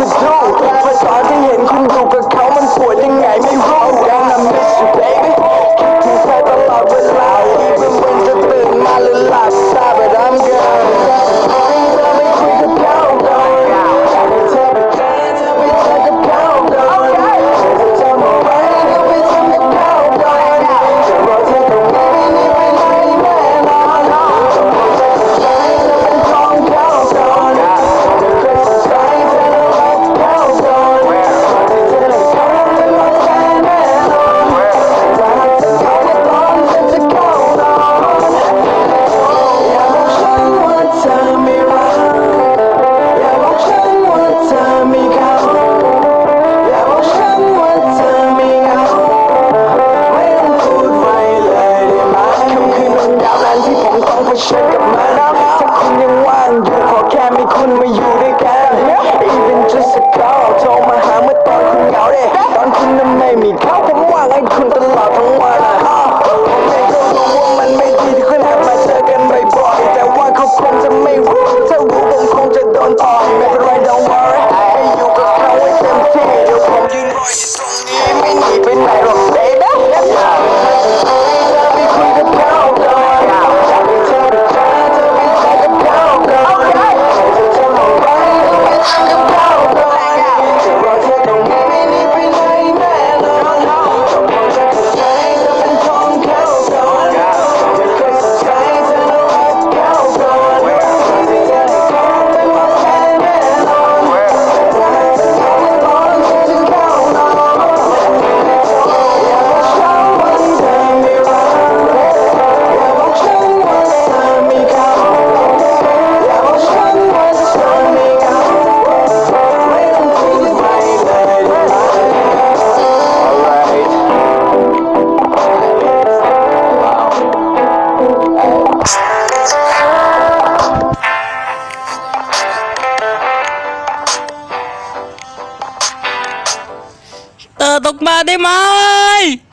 system. มีเขาผมว่าไงคุณตลอดทั้งวันอ่ผมเองก็รู้ว่ามันไม่ดีที่คุณแอบมาเจอกันบ่อยๆแต่ว่าเขาคงจะไม่รู้ถ้ารู้ผมคงจะโดนต่อยไม่เป็นไร don't worry ให้อยู่กับเขาให้เต็มที่เดี๋ยวผมยืนรออยู่ตรงนี้ไม่หนีไปไหนหรอก เตอ